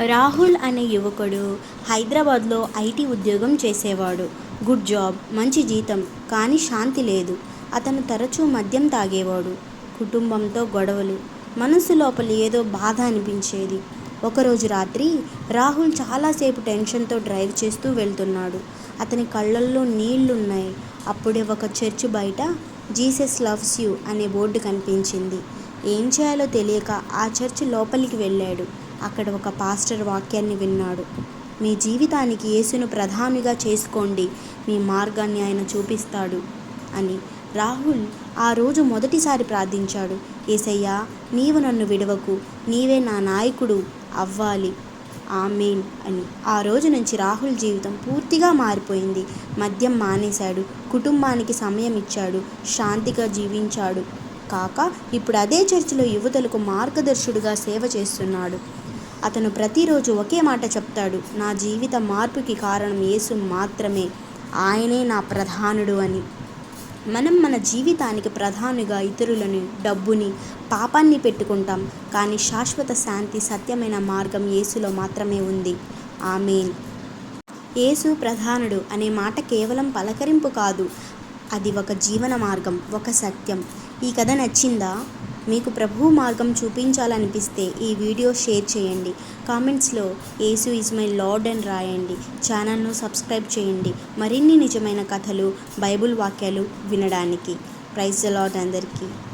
రాహుల్ అనే యువకుడు హైదరాబాద్లో ఐటీ ఉద్యోగం చేసేవాడు. గుడ్ జాబ్ మంచి జీతం కానీ శాంతి లేదు. అతను తరచూ మద్యం తాగేవాడు. కుటుంబంతో గొడవలు మనసు లోపల ఏదో బాధ అనిపించేది. ఒకరోజు రాత్రి రాహుల్ చాలాసేపు టెన్షన్తో డ్రైవ్ చేస్తూ వెళ్తున్నాడు. అతని కళ్ళల్లో నీళ్ళున్నాయి. అప్పుడే ఒక చర్చ్ బయట జీసస్ లవ్స్ యూ అనే బోర్డు కనిపించింది. ఏం చేయాలో తెలియక ఆ చర్చ్ లోపలికి వెళ్ళాడు. అక్కడ ఒక పాస్టర్ వాక్యాన్ని విన్నాడు. మీ జీవితానికి యేసును ప్రధానిగా చేసుకోండి. మీ మార్గాన్ని ఆయన చూపిస్తాడు అని. రాహుల్ ఆ రోజు మొదటిసారి ప్రార్థించాడు. ఏసయ్యా నీవు నన్ను విడవకు. నీవే నా నాయకుడు. అవ్వాలి. ఆమెన్ అని. ఆ రోజు నుంచి రాహుల్ జీవితం పూర్తిగా మారిపోయింది. మద్యం మానేశాడు. కుటుంబానికి సమయం ఇచ్చాడు. శాంతిగా జీవించాడు. కాక ఇప్పుడు అదే చర్చిలో యువతలకు మార్గదర్శుడుగా సేవ చేస్తున్నాడు. అతను ప్రతిరోజు ఒకే మాట చెప్తాడు నా జీవిత మార్పుకి కారణం యేసు మాత్రమే. ఆయనే నా ప్రధానుడు అని. మనం మన జీవితానికి ప్రధానిగా ఇతరులని డబ్బుని పాపాన్ని పెట్టుకుంటాం కానీ శాశ్వత శాంతి సత్యమైన మార్గం యేసులో మాత్రమే ఉంది. ఆమెన్. యేసు ప్రధానుడు అనే మాట కేవలం పలకరింపు కాదు అది ఒక జీవన మార్గం ఒక సత్యం. ఈ కథ నచ్చిందా? మీకు ప్రభువు మార్గం చూపించాలనిపిస్తే ఈ వీడియో షేర్ చేయండి. కామెంట్స్లో ఏసు ఇస్ మై లార్డ్ అని రాయండి. ఛానల్ను సబ్స్క్రైబ్ చేయండి. మరిన్ని నిజమైన కథలు బైబుల్ వాక్యాలు వినడానికి. ప్రైజ్ లార్డ్ అందరికీ.